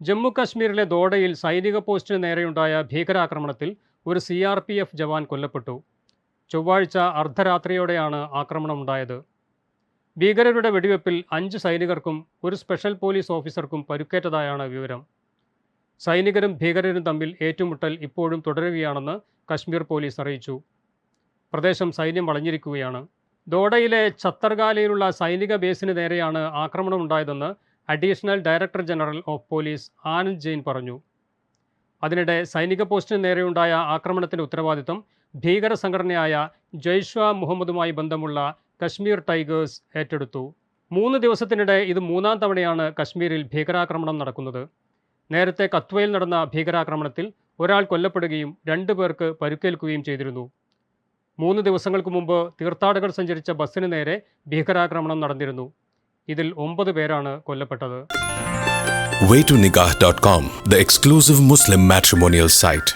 ജമ്മു കശ്മീരിലെ ദോഡയിൽ സൈനിക പോസ്റ്റിന് നേരെയുണ്ടായ ഭീകരാക്രമണത്തിൽ ഒരു C R P F jawan കൊല്ലപ്പെട്ടു. ചൊവ്വാഴ്ച അർദ്ധരാത്രിയോടെയാണ് ആക്രമണം ആക്രമണമുണ്ടായത്. ഭീകരരുടെ വെടിവെപ്പിൽ അഞ്ച് സൈനികർക്കും ഒരു സ്പെഷ്യൽ പോലീസ് ഓഫീസർക്കും പരുക്കേറ്റതായാണ് വിവരം. സൈനികരും ഭീകരരും തമ്മിൽ ഏറ്റുമുട്ടൽ ഇപ്പോഴും തുടരുകയാണെന്ന് കശ്മീർ പോലീസ് അറിയിച്ചു. പ്രദേശം സൈന്യം വളഞ്ഞിരിക്കുകയാണ് ദോഡയിലെ ഛത്തർഗാലയിലുള്ള സൈനിക ബേസിന് നേരെയാണ് ആക്രമണമുണ്ടായതെന്ന് additional director general of police Anand Jain പറഞ്ഞു. അതിനിടെ സൈനിക പോസ്റ്റിന് നേരെയുണ്ടായ ആക്രമണത്തിന്റെ ഉത്തരവാദിത്തം ഭീകര സംഘടനയായ ജയ്ഷ മുഹമ്മദുമായി ബന്ധമുള്ള കശ്മീർ ടൈഗേഴ്സ് ഏറ്റെടുത്തു. മൂന്ന് ദിവസത്തിനിടെ ഇത് മൂന്നാം തവണയാണ് കശ്മീരിൽ ഭീകരാക്രമണം നടക്കുന്നത്. നേരത്തെ കത്വയിൽ നടന്ന ഭീകരാക്രമണത്തിൽ ഒരാൾ കൊല്ലപ്പെടുകയും രണ്ടു പേർക്ക് പരുക്കേൽക്കുകയും ചെയ്തിരുന്നു. മൂന്ന് ദിവസങ്ങൾക്ക് മുമ്പ് തീർത്ഥാടകർ സഞ്ചരിച്ച ബസ്സിന് നേരെ ഭീകരാക്രമണം നടന്നിരുന്നു. ഇതിൽ ഒമ്പത് പേരാണ് കൊല്ലപ്പെട്ടത് waytonikah.com, the exclusive Muslim matrimonial site.